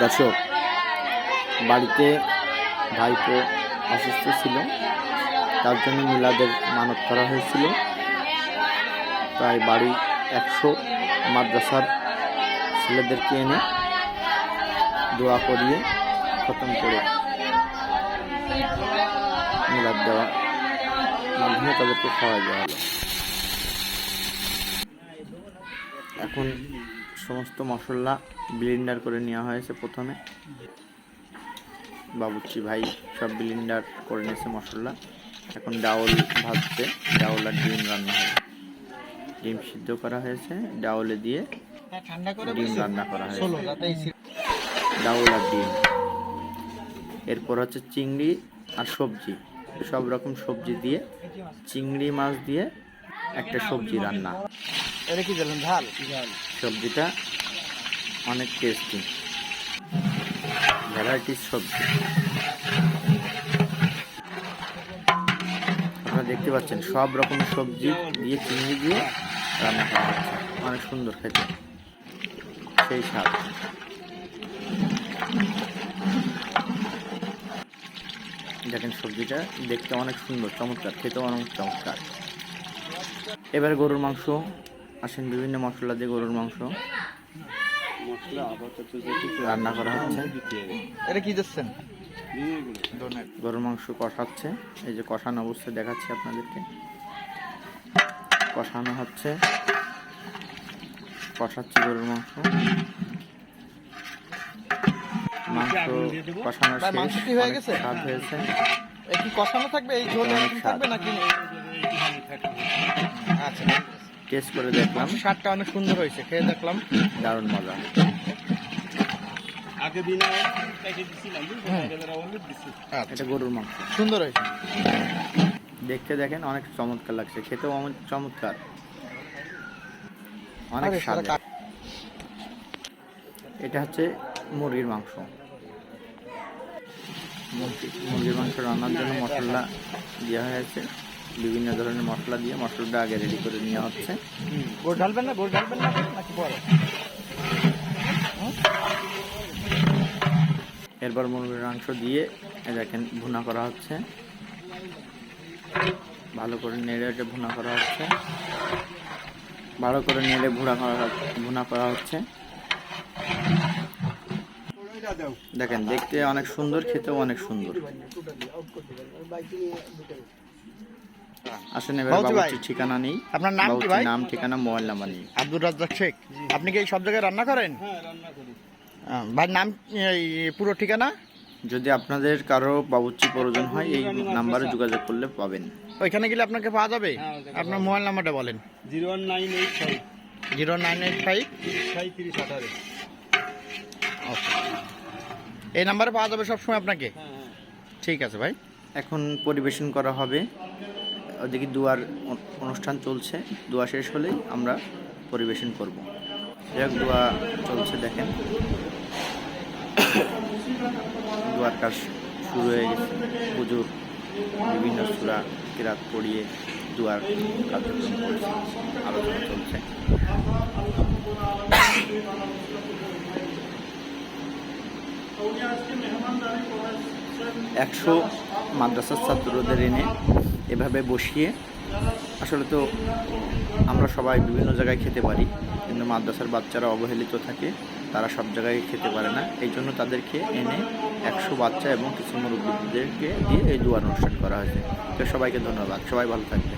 দর্শক, বাড়িতে ভাইপো অসুস্থ ছিল। তার জন্য মিলাদের মানত করা হয়েছিল। প্রায় বাড়ি একশো মাদ্রাসার ছেলেদেরকে এনে দোয়া করিয়ে খতম করে মিলাদ দেওয়া মাধ্যমে তাদেরকে খাওয়া দেওয়া এখন সমস্ত মশলা ব্লেন্ডার করে নেওয়া হয়েছে প্রথমে। বাবুর্চি ভাই সব ব্লেন্ডার করে নিয়েছে মশলা। এখন ডাউল ভাজছে ডাউল আর ডিম রান্না হবে। ডিম সিদ্ধ করা হয়েছে ডাউলে দিয়ে ডিম রান্না করা হয়েছে। ডাউল আর ডিম। এরপর হচ্ছে চিংড়ি আর সবজি। সব রকম সবজি দিয়ে চিংড়ি মাছ দিয়ে একটা সবজি রান্না। সবজিটা অনেক টেস্টি ভ্যারাইটিস সবজি আপনারা দেখতে পাচ্ছেন, সব রকম সবজি দিয়ে চিংড়ি দিয়ে রান্না করা হচ্ছে। অনেক সুন্দর খেতে। সেই স্বাদ। দেখেন সবজিটা দেখতে অনেক সুন্দর, চমৎকার, খেতেও অনেক চমৎকার। এবার গরুর মাংস, আসেন বিভিন্ন মশলা দিয়ে গরুর মাংস। রান্না করা হচ্ছে। এটা কি দিচ্ছেন? গরুর মাংস কষাচ্ছে। এই যে কষানো অবস্থায় দেখাচ্ছি আপনাদেরকে। কষানো হচ্ছে। কষাচ্ছি গরুর মাংস। মাংস কষানো মাংস হয়ে গেছে? স্বাদ হয়েছে। কি কষানো থাকবে? এই ঝোল অনেক থাকবে স্বাদ। নাকি? আচ্ছা। টেস্ট করে দেখলাম। স্বাদটা অনেক সুন্দর হয়েছে খেয়ে দেখলাম। দারুণ মজা। আগে দিনে হুম। এটা আচ্ছা। গরুর মাংস। সুন্দর হয়েছে। দেখতে দেখেন অনেক চমৎকার লাগছে। খেতেও অনেক চমৎকার। অনেক স্বাদ। এটা হচ্ছে মুরগির মাংস। মুরগি- মুরগির মাংস রান্নার জন্য মশলা দেওয়া হয়েছে। বিভিন্ন ধরনের মশলা দিয়ে মশলাটা আগে রেডি করে নেওয়া হচ্ছে ঢালবেন না ঢালবেন না নাকি পরে এরপর মুরগির মাংস দিয়ে দেখেন ভুনা করা হচ্ছে ভালো করে নেড়ে এটা ভুনা করা হচ্ছে ভালো করে নেড়ে ভুনা করা ভুনা করা হচ্ছে দেখেন দেখতে অনেক সুন্দর খেতেও অনেক সুন্দর আসেন এবার ঠিকানা নেই। আপনার নাম কি ভাই? নাম ঠিকানা মোবাইল নাম্বার নেই। আব্দুর রাজ্জাক শেখ। আপনি কি এই সব জায়গায় রান্না করেন? হ্যাঁ রান্না করি। আহ, ভাই নাম এই পুরো ঠিকানা? যদি আপনাদের কারও বাবুচি প্রয়োজন হয় এই নাম্বারে যোগাযোগ করলে পাবেন। ওইখানে গেলে আপনাকে পাওয়া যাবে? হ্যাঁ, আপনার মোবাইল নাম্বারটা বলেন। Zero one nine eight five. Zero nine eight five. আঠারো। এই নাম্বারে পাওয়া যাবে সবসময় আপনাকে? হ্যাঁ। ঠিক আছে ভাই। এখন পরিবেশন করা হবে। ওদিকে দুয়ার অনুষ্ঠান চলছে, দোয়া শেষ হলেই আমরা পরিবেশন করব। হোক, দোয়া চলছে, দেখেন। দোয়ার কাজ শুরু হয়ে গেছে। পুজোর বিভিন্ন সুরা, কিরাত পড়িয়ে দুয়ার কার্যক্রম করছে, আলোচনা চলছে। একশো মাদ্রাসার ছাত্রদের এনে এভাবে বসিয়ে আসলে তো আমরা সবাই বিভিন্ন জায়গায় খেতে পারি, কিন্তু মাদ্রাসার বাচ্চারা অবহেলিত থাকে, তারা সব জায়গায় খেতে পারে না। এই জন্য তাদেরকে এনে একশো বাচ্চা এবং কিছু মুরব্বীদেরকে দিয়ে এই দুয়ার অনুষ্ঠান করা হয়েছে। তো সবাইকে ধন্যবাদ। সবাই ভালো থাকবে